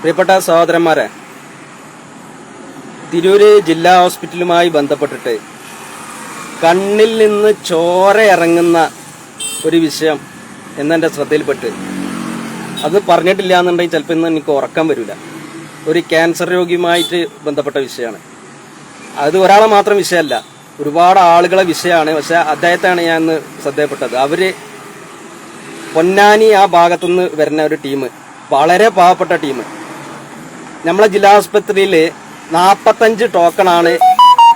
പ്രിയപ്പെട്ട സഹോദരന്മാരെ തിരൂര് ജില്ലാ ഹോസ്പിറ്റലുമായി ബന്ധപ്പെട്ടിട്ട് കണ്ണിൽ നിന്ന് ചോര ഇറങ്ങുന്ന ഒരു വിഷയം എന്നെന്റെ ശ്രദ്ധയിൽപ്പെട്ട്. അത് പറഞ്ഞിട്ടില്ല എന്നുണ്ടെങ്കിൽ ചിലപ്പോൾ ഇന്ന് എനിക്ക് ഉറക്കം വരില്ല. ഒരു ക്യാൻസർ രോഗിയുമായിട്ട് ബന്ധപ്പെട്ട വിഷയമാണ്. അത് ഒരാളെ മാത്രം വിഷയമല്ല ഒരുപാട് ആളുകളെ വിഷയമാണ്. പക്ഷെ അദ്ദേഹത്തെയാണ് ഞാൻ ഇന്ന് ശ്രദ്ധയപ്പെട്ടത് അവർ പൊന്നാനി ആ ഭാഗത്തുനിന്ന് വരുന്ന ഒരു ടീം വളരെ പാവപ്പെട്ട ടീം. നമ്മളെ ജില്ലാ ആസ്പത്രിയിൽ നാൽപ്പത്തഞ്ച് ടോക്കണാണ്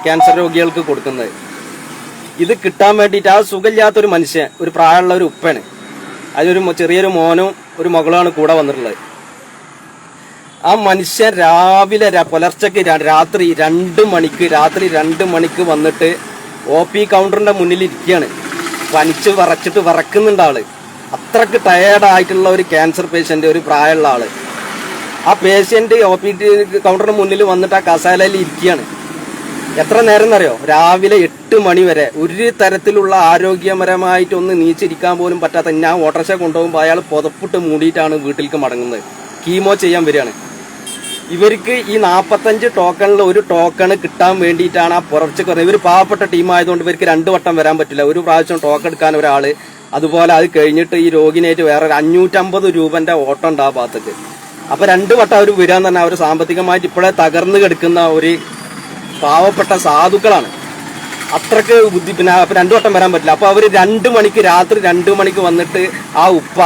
ക്യാൻസർ രോഗികൾക്ക് കൊടുക്കുന്നത്. ഇത് കിട്ടാൻ വേണ്ടിയിട്ട് ആ സുഖമില്ലാത്തൊരു മനുഷ്യൻ ഒരു പ്രായമുള്ള ഒരു ഉപ്പയാണ് അതിലൊരു ചെറിയൊരു മോനും ഒരു മകളുമാണ് കൂടെ വന്നിട്ടുള്ളത്. ആ മനുഷ്യൻ രാവിലെ പുലർച്ചയ്ക്ക് രാത്രി രണ്ട് മണിക്ക് രാത്രി രണ്ട് മണിക്ക് വന്നിട്ട് ഒ പി കൗണ്ടറിന്റെ മുന്നിൽ ഇരിക്കുകയാണ്. പനിച്ച് വിറച്ചിട്ട് വിറക്കുന്നുണ്ട് ആൾ. അത്രയ്ക്ക് ടയേർഡായിട്ടുള്ള ഒരു ക്യാൻസർ പേഷ്യന്റ് ഒരു പ്രായമുള്ള ആൾ. ആ പേഷ്യന്റ് ഒ പി ടി കൗണ്ടറിന് മുന്നിൽ വന്നിട്ട് ആ കസാലയിൽ ഇരിക്കുകയാണ്. എത്ര നേരം എന്നറിയോ? രാവിലെ എട്ട് മണി വരെ ഒരു തരത്തിലുള്ള ആരോഗ്യപരമായിട്ട് ഒന്ന് നീച്ചിരിക്കാൻ പോലും പറ്റാത്ത ഞാൻ ഓട്ടോറിക്ഷ കൊണ്ടുപോകുമ്പോൾ അയാൾ പുതപ്പിട്ട് മൂടിയിട്ടാണ് വീട്ടിലേക്ക് മടങ്ങുന്നത്. കീമോ ചെയ്യാൻ വരികയാണ്. ഇവർക്ക് ഈ നാൽപ്പത്തഞ്ച് ടോക്കണിൽ ഒരു ടോക്കൺ കിട്ടാൻ വേണ്ടിയിട്ടാണ് ആ പുറച്ചക്ക് പറഞ്ഞത് ഇവർ പാവപ്പെട്ട ടീമായതുകൊണ്ട് ഇവർക്ക് രണ്ട് വട്ടം വരാൻ പറ്റില്ല. ഒരു പ്രാവശ്യം ടോക്കൺ എടുക്കാൻ ഒരാൾ അതുപോലെ അത് കഴിഞ്ഞിട്ട് ഈ രോഗിനായിട്ട് വേറെ അഞ്ഞൂറ്റമ്പത് രൂപന്റെ ഓട്ടം ഉണ്ട് ആ ഭാഗത്തേക്ക്. അപ്പൊ രണ്ടു വട്ടം അവർ വരാൻ തന്നെ അവർ സാമ്പത്തികമായിട്ട് ഇപ്പോഴേ തകർന്നു കിടക്കുന്ന ഒരു പാവപ്പെട്ട സാധുക്കളാണ്. അത്രയ്ക്ക് ബുദ്ധി പിന്നെ അപ്പൊ രണ്ടു വട്ടം വരാൻ പറ്റില്ല. അപ്പൊ അവർ രണ്ട് മണിക്ക് രാത്രി രണ്ട് മണിക്ക് വന്നിട്ട് ആ ഉപ്പ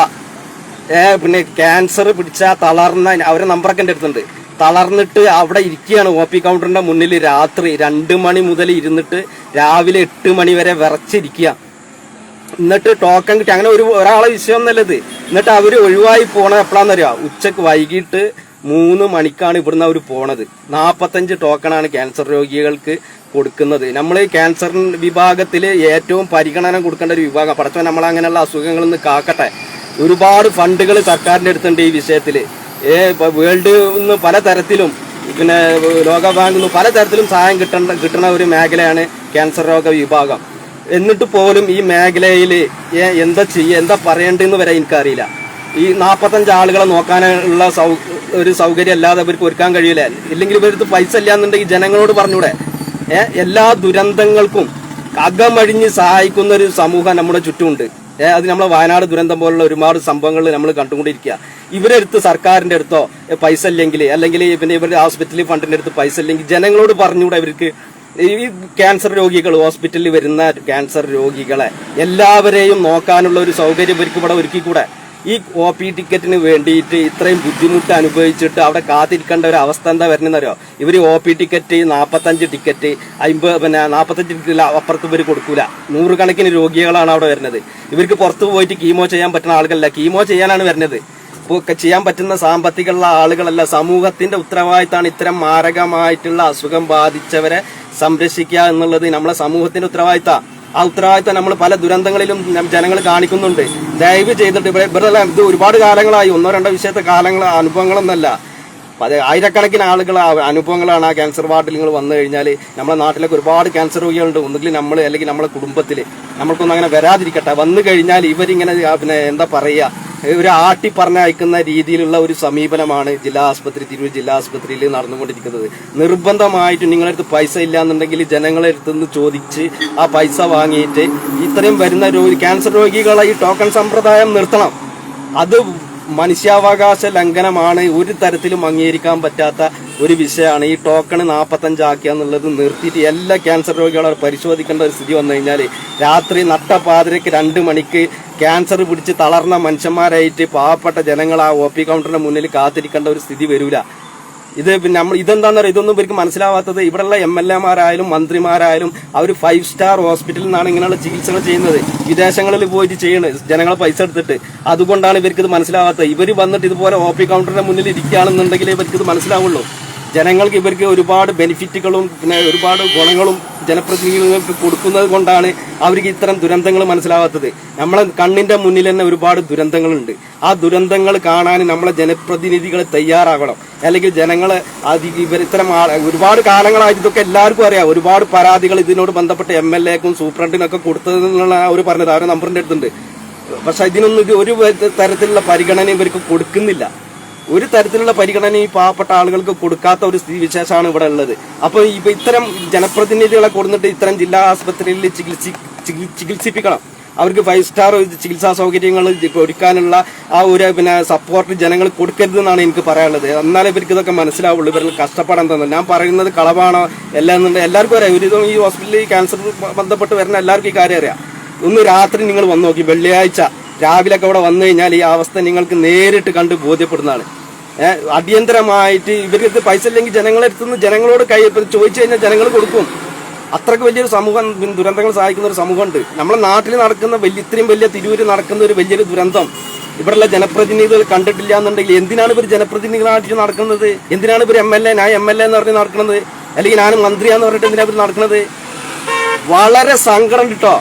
പിന്നെ ക്യാൻസർ പിടിച്ച തളർന്ന അവരെ നമ്പറൊക്കെ എന്റെ അടുത്തുണ്ട്. തളർന്നിട്ട് അവിടെ ഇരിക്കുകയാണ് ഒ പി കൗണ്ടറിന്റെ മുന്നിൽ രാത്രി രണ്ട് മണി മുതൽ ഇരുന്നിട്ട് രാവിലെ എട്ട് മണി വരെ വിറച്ചിരിക്കുക. എന്നിട്ട് ടോക്കൺ കിട്ടി. അങ്ങനെ ഒരു ഒരാളെ വിഷയം നല്ലത് എന്നിട്ട് അവർ ഒഴിവായി പോണ എപ്പോഴാന്നറിയാ ഉച്ചയ്ക്ക് വൈകിട്ട് മൂന്ന് മണിക്കാണ് ഇവിടുന്ന് അവർ പോണത്. നാപ്പത്തഞ്ച് ടോക്കണാണ് ക്യാൻസർ രോഗികൾക്ക് കൊടുക്കുന്നത്. നമ്മൾ ക്യാൻസർ വിഭാഗത്തിൽ ഏറ്റവും പരിഗണന കൊടുക്കേണ്ട ഒരു വിഭാഗം. പടച്ചവൻ നമ്മൾ അങ്ങനെയുള്ള അസുഖങ്ങളിൽ നിന്ന് കാക്കട്ടെ. ഒരുപാട് ഫണ്ടുകൾ സർക്കാരിന്റെ അടുത്തുണ്ട് ഈ വിഷയത്തിൽ ഏ വേൾഡ് നിന്ന് പലതരത്തിലും പിന്നെ ലോക ബാങ്കിൽ നിന്ന് പലതരത്തിലും സഹായം കിട്ടേണ്ട കിട്ടുന്ന ഒരു മേഖലയാണ് ക്യാൻസർ രോഗ വിഭാഗം. എന്നിട്ട് പോലും ഈ മേഖലയിൽ എന്താ ചെയ്യുക എന്താ പറയേണ്ടതെന്ന് വരെ എനിക്കറിയില്ല. ഈ നാൽപ്പത്തഞ്ച് ആളുകളെ നോക്കാനുള്ള സൗ ഒരു സൗകര്യം അല്ലാതെ അവർക്ക് ഒരുക്കാൻ കഴിയില്ല. ഇല്ലെങ്കിൽ ഇവർക്ക് പൈസ ഇല്ല എന്നുണ്ടെങ്കിൽ ജനങ്ങളോട് പറഞ്ഞൂടെ. ഏ എല്ലാ ദുരന്തങ്ങൾക്കും അകമഴിഞ്ഞ് സഹായിക്കുന്ന ഒരു സമൂഹം നമ്മുടെ ചുറ്റുമുണ്ട്. ഏഹ് അത് നമ്മളെ വയനാട് ദുരന്തം പോലുള്ള ഒരുപാട് സംഭവങ്ങൾ നമ്മൾ കണ്ടുകൊണ്ടിരിക്കുക. ഇവരെടുത്ത് സർക്കാരിന്റെ അടുത്തോ പൈസ ഇല്ലെങ്കിൽ അല്ലെങ്കിൽ പിന്നെ ഇവരുടെ ഹോസ്പിറ്റലിൽ ഫണ്ടിന്റെ അടുത്ത് പൈസ ഇല്ലെങ്കിൽ ജനങ്ങളോട് പറഞ്ഞുകൂടെ ഇവർക്ക് ഈ ക്യാൻസർ രോഗികൾ ഹോസ്പിറ്റലിൽ വരുന്ന ക്യാൻസർ രോഗികളെ എല്ലാവരെയും നോക്കാനുള്ള ഒരു സൗകര്യം ഒരുക്കി ഇവിടെ ഒരുക്കിക്കൂടെ? ഈ ഒ പി ടിക്കറ്റിന് വേണ്ടിയിട്ട് ഇത്രയും ബുദ്ധിമുട്ട് അനുഭവിച്ചിട്ട് അവിടെ കാത്തിരിക്കേണ്ട ഒരു അവസ്ഥ എന്താ വരണെന്നറിയോ ഇവർ ഒ പി ടിക്കറ്റ് നാൽപ്പത്തഞ്ച് ടിക്കറ്റ് അമ്പത് പിന്നെ നാൽപ്പത്തഞ്ച് ടിക്കറ്റ് അപ്പുറത്ത് ഇവർ കൊടുക്കൂല. നൂറുകണക്കിന് രോഗികളാണ് അവിടെ വരുന്നത്. ഇവർക്ക് പുറത്ത് പോയിട്ട് കീമോ ചെയ്യാൻ പറ്റുന്ന ആളുകളല്ല. കീമോ ചെയ്യാനാണ് വരുന്നത്. ഒക്കെ ചെയ്യാൻ പറ്റുന്ന സാമ്പത്തികമുള്ള ആളുകളല്ല. സമൂഹത്തിന്റെ ഉത്തരവാദിത്തമാണ് ഇത്തരം മാരകമായിട്ടുള്ള അസുഖം ബാധിച്ചവരെ സംരക്ഷിക്കുക എന്നുള്ളത് നമ്മളെ സമൂഹത്തിന്റെ ഉത്തരവാദിത്ത. ആ ഉത്തരവാദിത്തം നമ്മൾ പല ദുരന്തങ്ങളിലും ജനങ്ങൾ കാണിക്കുന്നുണ്ട്. ദയവ് ചെയ്തിട്ട് ഇവിടെ ഇവിടെ ഇത് ഒരുപാട് കാലങ്ങളായി. ഒന്നോ രണ്ടോ വിഷയത്തെ കാലങ്ങൾ അനുഭവങ്ങളൊന്നല്ല. അത് ആയിരക്കണക്കിന് ആളുകൾ അനുഭവങ്ങളാണ് ആ ക്യാൻസർ വാർഡിൽ നിങ്ങൾ വന്നു കഴിഞ്ഞാൽ നമ്മുടെ നാട്ടിലൊക്കെ ഒരുപാട് ക്യാൻസർ രോഗികളുണ്ട്. ഒന്നുകിൽ നമ്മൾ അല്ലെങ്കിൽ നമ്മുടെ കുടുംബത്തിൽ നമ്മൾക്കൊന്നും അങ്ങനെ വരാതിരിക്കട്ടെ. വന്നു കഴിഞ്ഞാൽ ഇവരിങ്ങനെ പിന്നെ എന്താ പറയുക? ഒരു ആട്ടി പറഞ്ഞയക്കുന്ന രീതിയിലുള്ള ഒരു സമീപനമാണ് ജില്ലാ ആസ്പത്രി തിരൂർ ജില്ലാ ആസ്പത്രിയിൽ നടന്നുകൊണ്ടിരിക്കുന്നത്. നിർബന്ധമായിട്ടും നിങ്ങളുടെ അടുത്ത് പൈസ ഇല്ല എന്നുണ്ടെങ്കിൽ ജനങ്ങളെ അടുത്ത് നിന്ന് ചോദിച്ച് ആ പൈസ വാങ്ങിയിട്ട് ഇത്രയും വരുന്ന രോഗി ക്യാൻസർ രോഗികളെ ഈ ടോക്കൺ സമ്പ്രദായം നിർത്തണം. അത് മനുഷ്യാവകാശ ലംഘനമാണ്. ഒരു തരത്തിലും അംഗീകരിക്കാൻ പറ്റാത്ത ഒരു വിഷയമാണ് ഈ ടോക്കൺ നാൽപ്പത്തഞ്ചാക്കുക എന്നുള്ളത് നിർത്തിയിട്ട് എല്ലാ ക്യാൻസർ രോഗികളെ പരിശോധിക്കേണ്ട ഒരു സ്ഥിതി വന്നു കഴിഞ്ഞാൽ രാത്രി നട്ടപാതിരയ്ക്ക് രണ്ട് മണിക്ക് ക്യാൻസർ പിടിച്ച് തളർന്ന മനുഷ്യന്മാരായിട്ട് പാവപ്പെട്ട ജനങ്ങൾ ആ ഒ പി കൗണ്ടറിന്റെ മുന്നിൽ കാത്തിരിക്കേണ്ട ഒരു സ്ഥിതി വരില്ല ഇത് പിന്നെ നമ്മൾ ഇതെന്താണെന്ന് പറയുക ഇതൊന്നും ഇവർക്ക് മനസ്സിലാവാത്തത് ഇവിടെയുള്ള എം എൽ എമാരായാലും മന്ത്രിമാരായാലും അവർ ഫൈവ് സ്റ്റാർ ഹോസ്പിറ്റലിൽ നിന്നാണ് ഇങ്ങനെയുള്ള ചികിത്സകൾ ചെയ്യുന്നത്. വിദേശങ്ങളിൽ പോയിട്ട് ചെയ്യണത് ജനങ്ങൾ പൈസ എടുത്തിട്ട്. അതുകൊണ്ടാണ് ഇവർക്ക് ഇത് മനസ്സിലാവാത്തത്. ഇവർ വന്നിട്ട് ഇതുപോലെ ഒ പി കൗണ്ടറിന്റെ മുന്നിൽ ഇരിക്കുകയാണെന്നുണ്ടെങ്കിൽ ഇവർക്ക് ഇത് മനസ്സിലാവുള്ളൂ. ജനങ്ങൾക്ക് ഇവർക്ക് ഒരുപാട് ബെനിഫിറ്റുകളും പിന്നെ ഒരുപാട് ഗുണങ്ങളും ജനപ്രതിനിധികൾക്ക് കൊടുക്കുന്നത് കൊണ്ടാണ് അവർക്ക് ഇത്തരം ദുരന്തങ്ങൾ മനസ്സിലാവാത്തത്. നമ്മളെ കണ്ണിന്റെ മുന്നിൽ തന്നെ ഒരുപാട് ദുരന്തങ്ങളുണ്ട്. ആ ദുരന്തങ്ങൾ കാണാൻ നമ്മളെ ജനപ്രതിനിധികൾ തയ്യാറാകണം. അല്ലെങ്കിൽ ജനങ്ങൾ ഇവർ ഇത്തരം ഒരുപാട് കാലങ്ങളായിട്ട് ഇതൊക്കെ എല്ലാവർക്കും അറിയാം. ഒരുപാട് പരാതികൾ ഇതിനോട് ബന്ധപ്പെട്ട എം എൽ എക്കും സൂപ്രണ്ടിനൊക്കെ കൊടുത്തതെന്നുള്ള അവർ പറഞ്ഞത് അവരുടെ നമ്പറിന്റെ അടുത്തുണ്ട്. പക്ഷെ ഇതിനൊന്നും ഇത് ഒരു തരത്തിലുള്ള പരിഗണന ഇവർക്ക് കൊടുക്കുന്നില്ല. ഒരു തരത്തിലുള്ള പരിഗണന ഈ പാവപ്പെട്ട ആളുകൾക്ക് കൊടുക്കാത്ത ഒരു സ്ഥിതി വിശേഷമാണ് ഇവിടെ ഉള്ളത്. അപ്പൊ ഇപ്പൊ ഇത്തരം ജനപ്രതിനിധികളെ കൊടുത്തിട്ട് ഇത്തരം ജില്ലാ ആസ്പത്രിയിൽ ചികിത്സി ചികി- ചികിത്സിപ്പിക്കണം. അവർക്ക് ഫൈവ് സ്റ്റാർ ചികിത്സാ സൗകര്യങ്ങൾ ഒരുക്കാനുള്ള ആ ഒരു പിന്നെ സപ്പോർട്ട് ജനങ്ങൾ കൊടുക്കരുത് എന്നാണ് എനിക്ക് പറയാനുള്ളത്. എന്നാലേ ഇവർക്ക് ഇതൊക്കെ മനസ്സിലാവുള്ളൂ. ഇവർക്ക് കഷ്ടപ്പെടാൻ തന്നെ ഞാൻ പറയുന്നത് കളവാണോ എല്ലാം എന്നുണ്ട് എല്ലാവർക്കും അറിയാം. ഒരുവിധം ഈ ഹോസ്പിറ്റലിൽ ക്യാൻസർ ബന്ധപ്പെട്ട് വരുന്ന എല്ലാവർക്കും ഈ കാര്യം അറിയാം. ഒന്ന് രാത്രി നിങ്ങൾ വന്നു നോക്കി. വെള്ളിയാഴ്ച രാവിലെ ഒക്കെ ഇവിടെ വന്നു കഴിഞ്ഞാൽ ഈ അവസ്ഥ നിങ്ങൾക്ക് നേരിട്ട് കണ്ട് ബോധ്യപ്പെടുന്നതാണ്. അടിയന്തരമായിട്ട് ഇവർക്ക് പൈസ ഇല്ലെങ്കിൽ ജനങ്ങളെടുത്തുനിന്ന് ജനങ്ങളോട് കൈ ചോദിച്ചു കഴിഞ്ഞാൽ ജനങ്ങൾ കൊടുക്കും. അത്രയ്ക്ക് വലിയൊരു സമൂഹം ദുരന്തങ്ങൾ സഹായിക്കുന്ന ഒരു സമൂഹമുണ്ട്. നമ്മുടെ നാട്ടിൽ നടക്കുന്ന വലിയ ഇത്രയും വലിയ തിരൂര് നടക്കുന്ന ഒരു വലിയൊരു ദുരന്തം ഇവിടെയുള്ള ജനപ്രതിനിധികൾ കണ്ടിട്ടില്ല എന്നുണ്ടെങ്കിൽ എന്തിനാണ് ഇവർ ജനപ്രതിനിധികളായിട്ട് നടക്കുന്നത്? എന്തിനാണ് ഇവർ എം എൽ എ ഞാൻ എം എൽ എ എന്ന് പറഞ്ഞ് നടക്കുന്നത്? അല്ലെങ്കിൽ ഞാൻ മന്ത്രിയാന്ന് പറഞ്ഞിട്ട് എന്തിനാണ് ഇവർ നടക്കുന്നത്? വളരെ സങ്കടം കിട്ടോ